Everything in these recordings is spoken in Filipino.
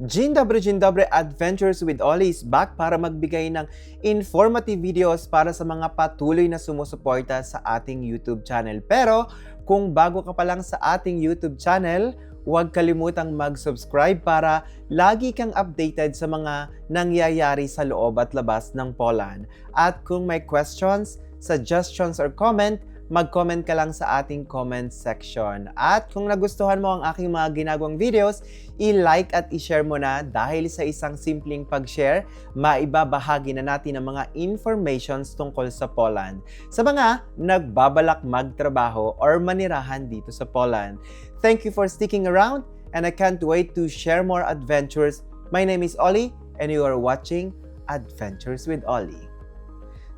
Dzień dobry, dzień dobry. Adventures with Ollie is back para magbigay ng informative videos para sa mga patuloy na sumusuporta sa ating YouTube channel. Pero kung bago ka pa lang sa ating YouTube channel, huwag kalimutang mag-subscribe para lagi kang updated sa mga nangyayari sa loob at labas ng Poland. At kung may questions, suggestions, or comment, mag-comment ka lang sa ating comment section. At kung nagustuhan mo ang aking mga ginagawang videos, i-like at i-share mo na dahil sa isang simpleng pag-share, maibabahagi na natin ang mga informations tungkol sa Poland. Sa mga nagbabalak magtrabaho or manirahan dito sa Poland. Thank you for sticking around and I can't wait to share more adventures. My name is Ollie and you are watching Adventures with Ollie.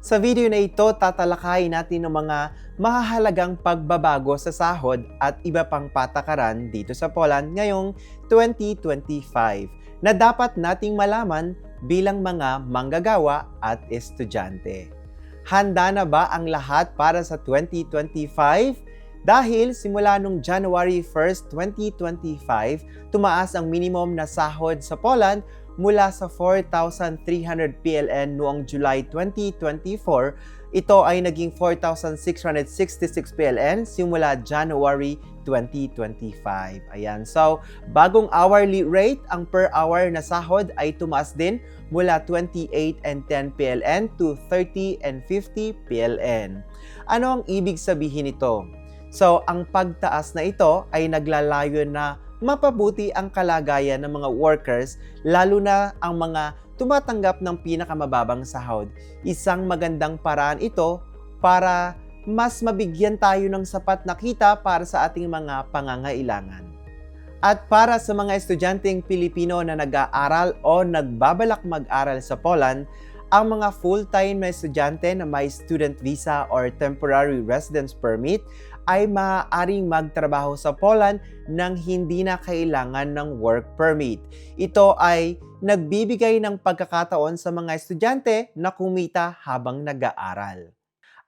Sa video na ito, tatalakayin natin ang mga mahahalagang pagbabago sa sahod at iba pang patakaran dito sa Poland ngayong 2025 na dapat nating malaman bilang mga manggagawa at estudyante. Handa na ba ang lahat para sa 2025? Dahil simula nung January 1st, 2025, tumaas ang minimum na sahod sa Poland mula sa 4,300 PLN noong July 2024, ito ay naging 4,666 PLN simula January 2025. Ayan. So, bagong hourly rate, ang per hour na sahod ay tumaas din mula 28 and 10 PLN to 30 and 50 PLN. Ano ang ibig sabihin nito? So, ang pagtaas na ito ay naglalayo na mapabuti ang kalagayan ng mga workers, lalo na ang mga tumatanggap ng pinakamababang sahod. Isang magandang paraan ito para mas mabigyan tayo ng sapat na kita para sa ating mga pangangailangan. At para sa mga estudyanteng Pilipino na nag-aaral o nagbabalak mag-aral sa Poland, ang mga full-time na estudyante na may student visa or temporary residence permit ay maaaring magtrabaho sa Poland nang hindi na kailangan ng work permit. Ito ay nagbibigay ng pagkakataon sa mga estudyante na kumita habang nag-aaral.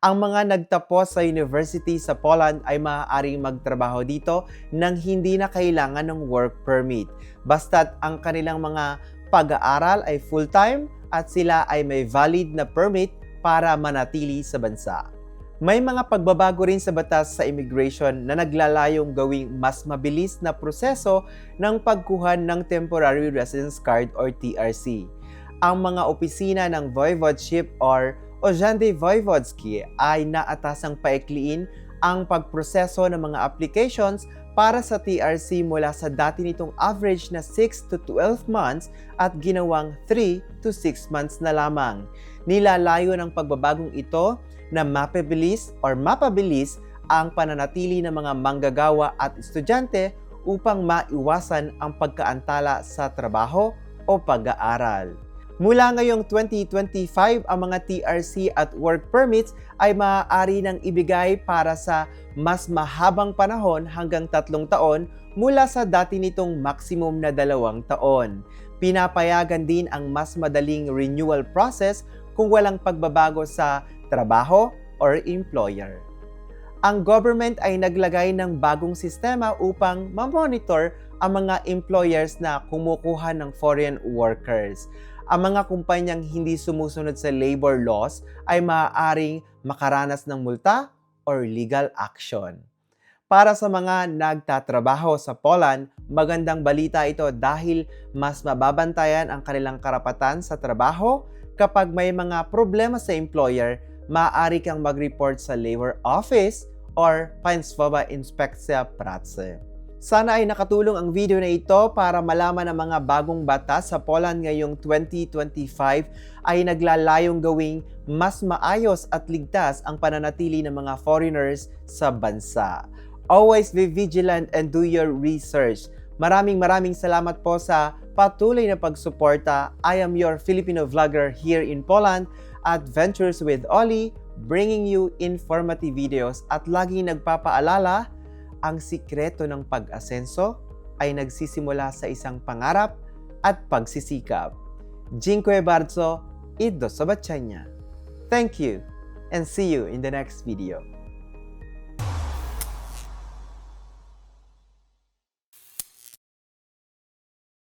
Ang mga nagtapos sa university sa Poland ay maaaring magtrabaho dito nang hindi na kailangan ng work permit. Basta't ang kanilang mga pag-aaral ay full-time at sila ay may valid na permit para manatili sa bansa. May mga pagbabago rin sa batas sa immigration na naglalayong gawing mas mabilis na proseso ng pagkuha ng Temporary Residence Card or TRC. Ang mga opisina ng Voivodeship or Ojande Voivodski ay naatasang paikliin ang pagproseso ng mga applications para sa TRC mula sa dati nitong average na 6 to 12 months at ginawang 3 to 6 months na lamang. Nilalayo ng pagbabagong ito na mapabilis or mapabilis ang pananatili ng mga manggagawa at estudyante upang maiwasan ang pagkaantala sa trabaho o pag-aaral. Mula ngayong 2025, ang mga TRC at work permits ay maaari nang ibigay para sa mas mahabang panahon hanggang tatlong taon mula sa dati nitong maximum na dalawang taon. Pinapayagan din ang mas madaling renewal process kung walang pagbabago sa trabaho or employer. Ang government ay naglagay ng bagong sistema upang ma-monitor ang mga employers na kumukuha ng foreign workers ang mga kumpanyang hindi sumusunod sa labor laws ay maaaring makaranas ng multa or legal action. Para sa mga nagtatrabaho sa Poland, magandang balita ito dahil mas mababantayan ang kanilang karapatan sa trabaho kapag may mga problema sa employer, maaari kang mag-report sa labor office or Państwowa Inspekcja Pracy. Sana ay nakatulong ang video na ito para malaman ang mga bagong batas sa Poland ngayong 2025 ay naglalayong gawing mas maayos at ligtas ang pananatili ng mga foreigners sa bansa. Always be vigilant and do your research. Maraming maraming salamat po sa patuloy na pagsuporta. I am your Filipino vlogger here in Poland, Adventures with Ollie, bringing you informative videos at laging nagpapaalala ang sikreto ng pag-asenso ay nagsisimula sa isang pangarap at pagsisikap. Dziękuję bardzo i do. Thank you and see you in the next video.